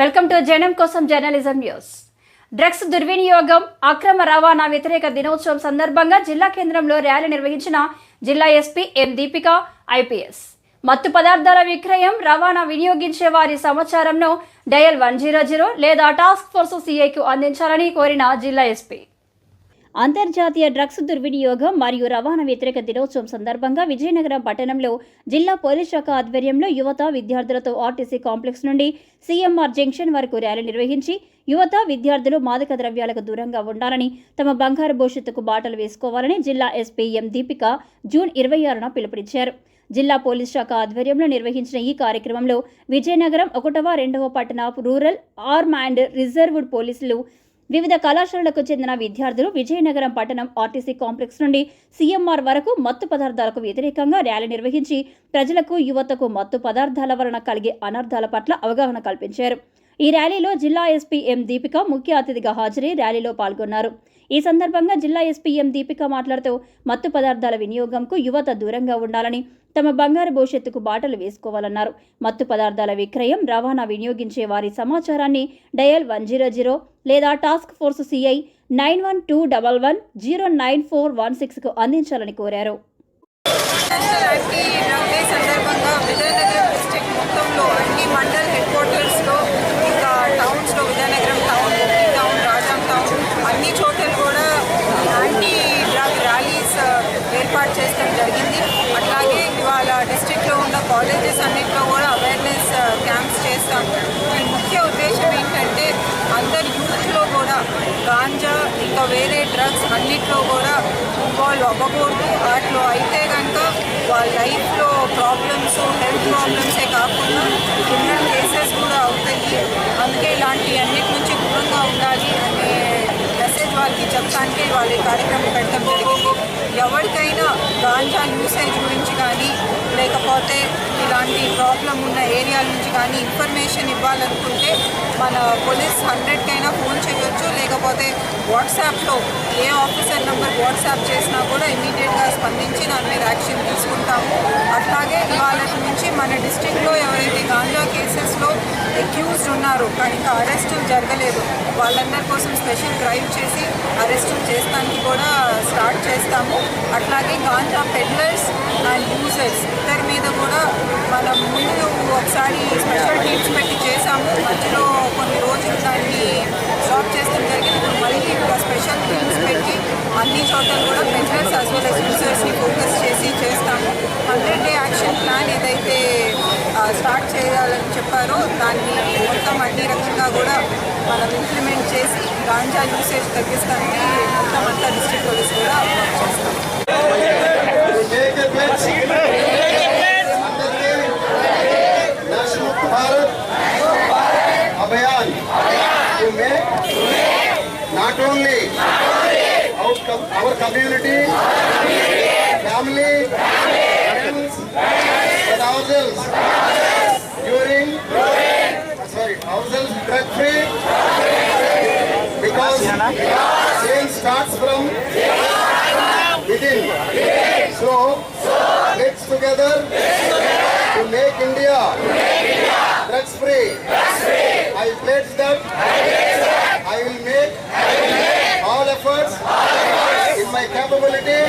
Welcome to జనం కోసం journalism news. Drugs దుర్వినియోగం అక్రమ రవాణా వ్యతిరేక దినోత్సవం సందర్భంగా జిల్లా కేంద్రంలో ర్యాలీ నిర్వహించిన జిల్లా ఎస్పీ ఎం దీపిక ఐపీఎస్. మత్తు పదార్థాల విక్రయం రవాణా వినియోగించే వారి సమాచారంను డయల్ వన్ జీరో జీరో లేదా టాస్క్ ఫోర్స్ సిఐకు అందించాలని కోరిన జిల్లా ఎస్పీ. అంతర్జాతీయ డ్రగ్స్ దుర్వినియోగం మరియు రవాణా వ్యతిరేక దినోత్సవం సందర్భంగా విజయనగరం పట్టణంలో జిల్లా పోలీస్ శాఖ ఆధ్వర్యంలో యువత విద్యార్థులతో ఆర్టీసీ కాంప్లెక్స్ నుండి సీఎంఆర్ జంక్షన్ వరకు ర్యాలీ నిర్వహించి యువత విద్యార్థులు మాదక ద్రవ్యాలకు దూరంగా ఉండాలని తమ బంగారు భవిష్యత్తుకు బాటలు వేసుకోవాలని జిల్లా ఎస్పీ ఎం దీపిక జూన్ ఇరవై ఆరున పిలుపునిచ్చారు. జిల్లా పోలీస్ శాఖ ఆధ్వర్యంలో నిర్వహించిన ఈ కార్యక్రమంలో విజయనగరం ఒకటవ రెండవ పట్టణ రూరల్ ఆర్మ్ అండ్ రిజర్వ్డ్ పోలీసులు వివిధ కళాశాలలకు చెందిన విద్యార్థులు విజయనగరం పట్టణం ఆర్టీసీ కాంప్లెక్స్ నుండి సీఎంఆర్ వరకు మత్తు పదార్థాలకు వ్యతిరేకంగా ర్యాలీ నిర్వహించి ప్రజలకు యువతకు మత్తు పదార్థాల వలన కలిగే అనర్థాల పట్ల అవగాహన కల్పించారు. ఈ ర్యాలీలో జిల్లా ఎస్పీ ఎం దీపిక ముఖ్య అతిథిగా హాజరై ర్యాలీలో పాల్గొన్నారు. ఈ సందర్భంగా జిల్లా ఎస్పీ ఎం దీపిక మాట్లాడుతూ మత్తు పదార్థాల వినియోగంకు యువత దూరంగా ఉండాలని తమ బంగారు భవిష్యత్తుకు బాటలు వేసుకోవాలన్నారు. మత్తు పదార్థాల విక్రయం రవాణా వినియోగించే వారి సమాచారాన్ని డయల్ వన్ జీరో జీరో లేదా task force CI nine one two double one zero nine four one సిక్స్కు అందించాలని కోరారు నేషనల్ యాంటీ డ్రగ్ డే సందర్భంగా విజయనగరం డిస్ట్రిక్ట్ మొత్తంలో అన్ని మండల్ హెడ్ క్వార్టర్స్లో ఇంకా టౌన్స్లో Vizianagaram town Bobbili town Rajam town అన్ని చోట్ల కూడా యాంటీ డ్రగ్ ర్యాలీస్ ఏర్పాటు చేయడం జరిగింది అట్లాగే ఇవాళ డిస్ట్రిక్ట్లో ఉన్న కాలేజెస్ అన్నింటిలో కూడా అవేర్నెస్ క్యాంప్స్ చేస్తాము ముఖ్య ఉద్దేశం ఏంటంటే అందరి యూత్లో కూడా గాంజా ఇంకా వేరే డ్రగ్స్ అన్నిట్లో కూడా ఇన్వాల్వ్ అవ్వకూడదు. వాటిలో అయితే కనుక వాళ్ళ లైఫ్లో ప్రాబ్లమ్స్ హెల్త్ ప్రాబ్లమ్సే కాకుండా క్రిమినల్ కేసెస్ కూడా అవుతాయి. అందుకే ఇలాంటి అన్నిటి నుంచి దూరంగా ఉండాలి అనే మెసేజ్ వాళ్ళకి చెప్పడానికి వాళ్ళ కార్యక్రమం పెట్టడం జరిగింది. ఎవరికైనా గాంజా యూసేజ్ గురించి కానీ లేకపోతే ఇలాంటి ప్రాబ్లం ఉన్న ఏరియాల నుంచి కానీ ఇన్ఫర్మేషన్ ఇవ్వాలనుకుంటే మన పోలీస్ హండ్రెడ్కైనా ఫోన్ చేయొచ్చు లేకపోతే వాట్సాప్లో ఏ ఆఫీసర్ నెంబర్ వాట్సాప్ చేసినా కూడా ఇమీడియట్గా స్పందించి దాని మీద యాక్షన్ తీసుకుంటాము. అట్లాగే వాళ్ళ నుంచి మన డిస్టిక్లో ఎవరైతే గాంజా కేసెస్లో అక్యూజ్డ్ ఉన్నారో కానీ ఇంకా అరెస్టులు జరగలేదు వాళ్ళందరి కోసం స్పెషల్ డ్రైవ్ చేసి అరెస్టులు చేస్తానికి కూడా స్టార్ట్ చేస్తాము. అట్లాగే గాంజా పెడ్లర్స్ అండ్ యూజర్స్ ఇద్దరి మీద కూడా మనం ముందు ఒకసారి స్పెషల్ టీమ్స్ పెట్టి మధ్యలో కొన్ని రోజులు దాన్ని స్టాప్ చేస్తాం జరిగింది. ఇప్పుడు మళ్ళీ స్పెషల్ టీమ్స్ పెట్టి అన్ని చోట్ల కూడా పెడ్లర్స్ అస్ వెల్ అస్ యూజర్స్ని ఫోకస్ చేసి చేస్తాము. హండ్రెడ్ డే యాక్షన్ ప్లాన్ ఏదైతే స్టార్ట్ చేయాలని చెప్పారో దాన్ని మొత్తం అన్ని రకంగా కూడా మనం ఇంప్లిమెంట్ చేసి గాంజా యూసేజ్ తగ్గిస్తానికి మొత్తం అంతా డిస్ట్రిక్ట్ పోలీస్ కూడా not only our, our community, family, friends, but ourselves during, sorry, ourselves drug free because change starts from within. So let's together capability.